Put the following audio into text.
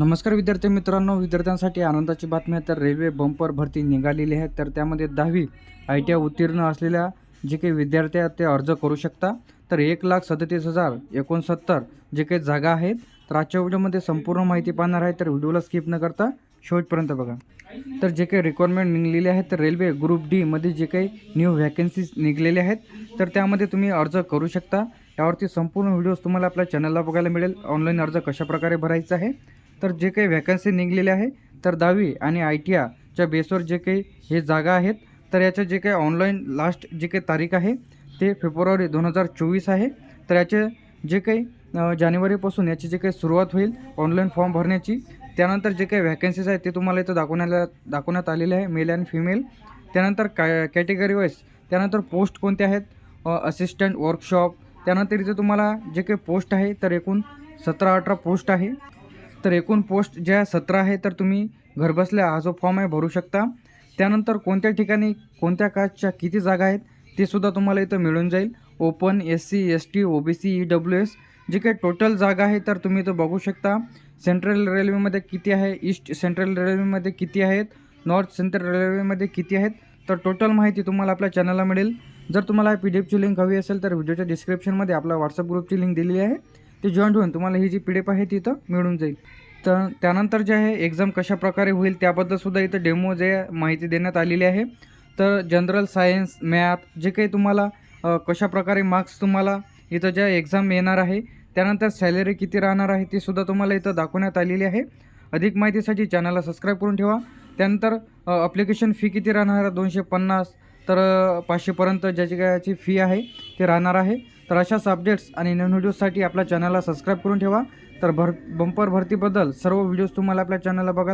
नमस्कार विद्यार्थी मित्रांनो विद्यार्थ्यांसाठी आनंदाची बातमी आहे. तर रेल्वे बंपर भरती निघालेली आहे. तर त्यामध्ये दहावी आय टी आय उत्तीर्ण असलेल्या जे काही विद्यार्थी आहेत ते अर्ज करू शकता. तर एक लाख सदतीस हजार एकोणसत्तर जे काही जागा आहेत तर आजच्या व्हिडिओमध्ये संपूर्ण माहिती पाहणार आहे. तर व्हिडिओला स्किप न करता शेवटपर्यंत बघा. तर जे काही रिक्वायरमेंट निघलेली आहेत तर रेल्वे ग्रुप डीमध्ये जे काही न्यू व्हॅकन्सीज निघलेल्या आहेत तर त्यामध्ये तुम्ही अर्ज करू शकता. त्यावरती संपूर्ण व्हिडिओज तुम्हाला आपल्या चॅनलला बघायला मिळेल. ऑनलाईन अर्ज कशाप्रकारे भरायचा आहे? तर जे काही व्हॅकन्सी निघलेले आहे तर दहावी आणि आय टी आयच्या बेसवर जे काही हे जागा आहेत तर याचे जे काही ऑनलाईन लास्ट जे काही तारीख आहे ते फेब्रुवारी दोन हजार चोवीस आहे. तर याचे जे काही जानेवारीपासून याची जे काही सुरुवात होईल ऑनलाईन फॉर्म भरण्याची त्यानंतर जे काही व्हॅकन्सीज आहेत ते तुम्हाला इथं दाखवण्याला दाखवण्यात आलेले आहे मेल आणि फिमेल त्यानंतर काय कॅटेगरी वाईज त्यानंतर पोस्ट कोणते आहेत? असिस्टंट वर्कशॉप त्यानंतर इथे तुम्हाला जे काही पोस्ट आहे तर एकूण सतरा अठरा पोस्ट आहे. तर एकूण पोस्ट ज्या सतरा आहे तर तुम्ही घरबसल्या हा जो फॉर्म आहे भरू शकता. त्यानंतर कोणत्या ठिकाणी कोणत्या कास्टच्या किती जागा आहेत ते सुद्धा तुम्हाला इथं मिळून जाईल. Open S C S T O B C E W S जे काही टोटल जागा आहे तर तुम्ही इथं बघू शकता. सेंट्रल रेल्वेमध्ये किती आहे ईस्ट सेंट्रल रेल्वेमध्ये किती आहेत नॉर्थ सेंट्रल रेल्वेमध्ये किती आहेत तर टोटल माहिती तुम्हाला आपल्या चॅनलला मिळेल. जर तुम्हाला पी डी एफची लिंक हवी असेल तर व्हिडिओच्या डिस्क्रिप्शनमध्ये आपल्या व्हॉट्सअप ग्रुपची लिंक दिलेली आहे. ते जॉईंट होऊन तुम्हाला ही जी पी डी एफ आहे ती इथं मिळून जाईल. तर त्यानंतर जे आहे एक्झाम कशा प्रकारे होईल त्याबद्दलसुद्धा इथं डेमो जे माहिती देण्यात आलेली आहे. तर जनरल सायन्स मॅथ जे काही तुम्हाला कशाप्रकारे कशा प्रकारे मार्क्स तुम्हाला इथं ज्या एक्झाम येणार आहे त्यानंतर सॅलरी किती राहणार आहे ती सुद्धा तुम्हाला इथं दाखवण्यात आलेली आहे. अधिक माहितीसाठी चॅनलला सबस्क्राईब करून ठेवा. त्यानंतर अप्लिकेशन फी किती राहणार आहे? दोनशे पन्नास. तर पाचशेपर्यंत ज्याची काय फी आहे ते राहणार आहे. तर अशाच अपडेट्स आणि नवीन व्हिडिओसाठी आपल्या चॅनलला सबस्क्राईब करून ठेवा. तर भर बंपर भरतीबद्दल सर्व व्हिडिओज तुम्हाला आपल्या चॅनलला बघायला